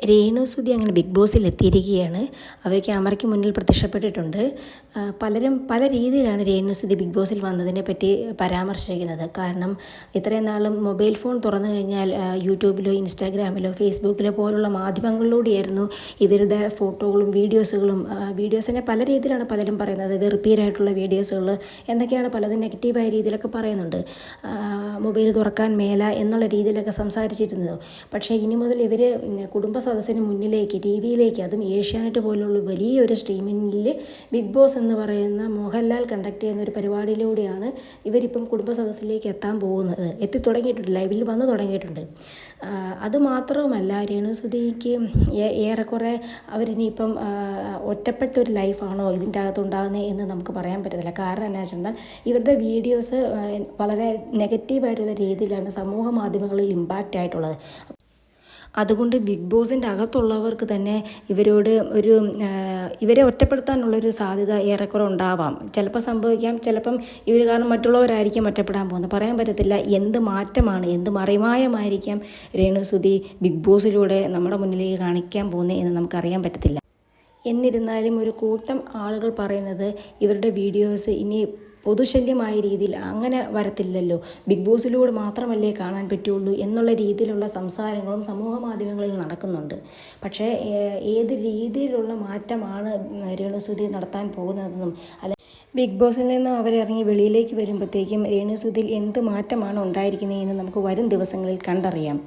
രേണു സുധി അങ്ങനെ ബിഗ് ബോസിൽ എത്തിയിരിക്കുകയാണ്. അവർ ക്യാമറയ്ക്ക് മുന്നിൽ പ്രത്യക്ഷപ്പെട്ടിട്ടുണ്ട്. പലരും പല രീതിയിലാണ് രേണു സുധി ബിഗ് ബോസിൽ വന്നതിനെ പറ്റി പരാമർശിക്കുന്നത്. കാരണം ഇത്രയും നാളും മൊബൈൽ ഫോൺ തുറന്നു കഴിഞ്ഞാൽ യൂട്യൂബിലോ ഇൻസ്റ്റാഗ്രാമിലോ ഫേസ്ബുക്കിലോ പോലുള്ള മാധ്യമങ്ങളിലൂടെയായിരുന്നു ഇവരുടെ ഫോട്ടോകളും വീഡിയോസുകളും വീഡിയോസിനെ പല രീതിയിലാണ് പലരും പറയുന്നത്. വെറുപ്പീരായിട്ടുള്ള വീഡിയോസുകൾ എന്നൊക്കെയാണ് പലതും നെഗറ്റീവായ രീതിയിലൊക്കെ പറയുന്നുണ്ട്. മൊബൈൽ തുറക്കാൻ മേല എന്നുള്ള രീതിയിലൊക്കെ സംസാരിച്ചിരുന്നത്. പക്ഷേ ഇനി മുതൽ ഇവർ കുടുംബ സദസ്സിന് മുന്നിലേക്ക് ടി വിയിലേക്ക് അതും ഏഷ്യാനെറ്റ് പോലുള്ള വലിയൊരു സ്ട്രീമിങ്ങിൽ ബിഗ് ബോസ് എന്ന് പറയുന്ന മോഹൻലാൽ കണ്ടക്ട് ചെയ്യുന്ന ഒരു പരിപാടിയിലൂടെയാണ് ഇവരിപ്പം കുടുംബ സദസ്സിലേക്ക് എത്താൻ പോകുന്നത്. എത്തി തുടങ്ങിയിട്ടുണ്ട് ലൈവിൽ വന്ന് തുടങ്ങിയിട്ടുണ്ട്. അതുമാത്രവുമല്ല അത് മാത്രവുമല്ല രേണുസുതിക്ക് ഏറെക്കുറെ അവരിനിയിപ്പം ഒറ്റപ്പെട്ട ഒരു ലൈഫാണോ ഇതിന്റെ അകത്തുണ്ടാകുന്നത് എന്ന് നമുക്ക് പറയാൻ പറ്റത്തില്ല. കാരണം എന്നാ വെച്ചാൽ ഇവരുടെ വീഡിയോസ് വളരെ നെഗറ്റീവായിട്ടുള്ള രീതിയിലാണ് സമൂഹ മാധ്യമങ്ങളിൽ ഇമ്പാക്റ്റ് ആയിട്ടുള്ളത്. അതുകൊണ്ട് ബിഗ് ബോസിന്റെ അകത്തുള്ളവർക്ക് തന്നെ ഇവരോട് ഒരു ഇവരെ ഒറ്റപ്പെടുത്താനുള്ളൊരു സാധ്യത ഏറെക്കുറെ ഉണ്ടാവാം. ചിലപ്പോൾ സംഭവിക്കാം ചിലപ്പം ഇവർ കാരണം മറ്റുള്ളവരായിരിക്കും ഒറ്റപ്പെടാൻ പോകുന്നത്. പറയാൻ പറ്റത്തില്ല എന്ത് മാറ്റമാണ് എന്ത് മറിമായമായിരിക്കാം രേണുസുതി ബിഗ് ബോസിലൂടെ നമ്മുടെ മുന്നിലേക്ക് കാണിക്കാൻ പോകുന്നത് എന്ന് നമുക്കറിയാൻ പറ്റത്തില്ല. എന്നിരുന്നാലും ഒരു കൂട്ടം ആളുകൾ പറയുന്നത് ഇവരുടെ വീഡിയോസ് ഇനി പൊതുശല്യമായ രീതിയിൽ അങ്ങനെ വരത്തില്ലല്ലോ. ബിഗ് ബോസിലൂടെ മാത്രമല്ലേ കാണാൻ പറ്റുള്ളൂ എന്നുള്ള രീതിയിലുള്ള സംസാരങ്ങളും സമൂഹ മാധ്യമങ്ങളിൽ നടക്കുന്നുണ്ട്. പക്ഷേ ഏത് രീതിയിലുള്ള മാറ്റമാണ് രേണുസുതി നടത്താൻ പോകുന്നതെന്നും അല്ല ബിഗ് ബോസിൽ നിന്ന് അവരിറങ്ങി വെളിയിലേക്ക് വരുമ്പോഴത്തേക്കും രേണുസുതിൽ എന്ത് മാറ്റമാണ് ഉണ്ടായിരിക്കുന്നതെന്ന് നമുക്ക് വരും ദിവസങ്ങളിൽ കണ്ടറിയാം.